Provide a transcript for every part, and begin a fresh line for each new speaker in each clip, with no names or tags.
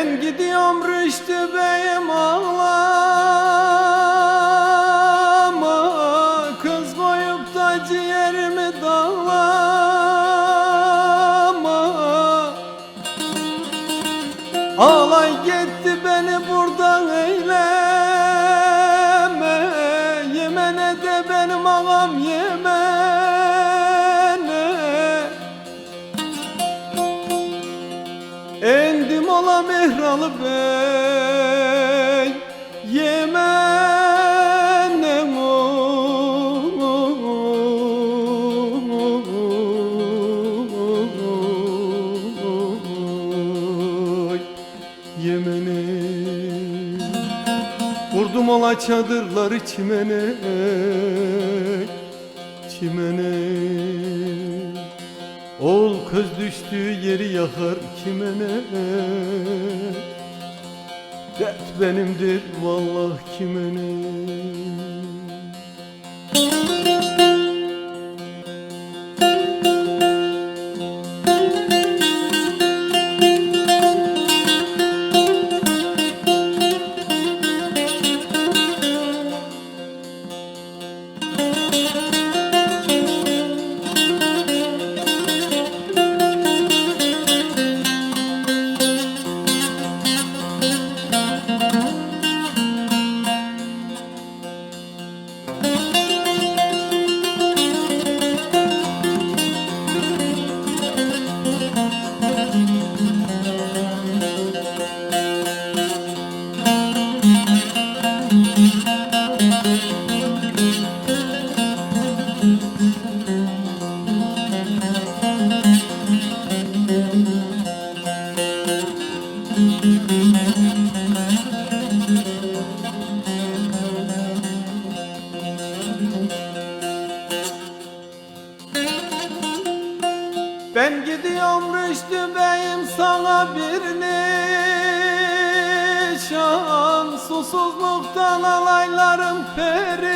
gidiyorum Rüştü Bey'im ağlama Kız koyup da ciğerimi dağlama Ağlay gitti beni buradan eyleme. Yemene de benim ağam yemene mehralı bey Yemenem oy Yemene Vurdum ola çadırları çimene Çimene Oğul kız düştüğü yeri yakar kime ne? Dert benimdir vallah kime ne Bey'im sana bir nişan. Susuzluktan alaylarım perişan.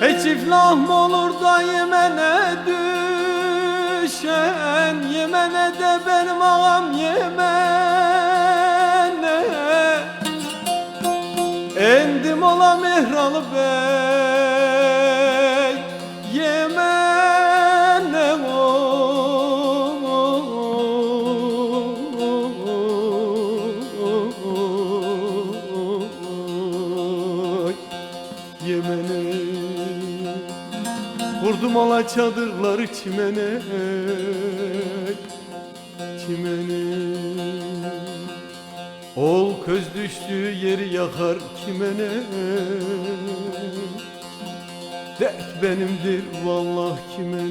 Hiç iflah mı olur da yemene düşen. Yemene de benim ağam yemene. Endim ola mehralı bey Ola çadırları çimene Çimene. Ol köz düştüğü yeri yakar kime ne Dert benimdir vallah kime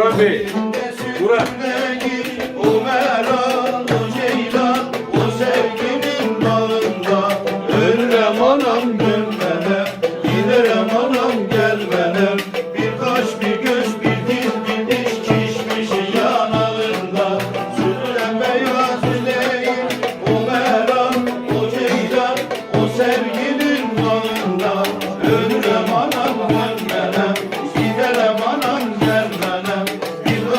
Burhan Bey. Burhan.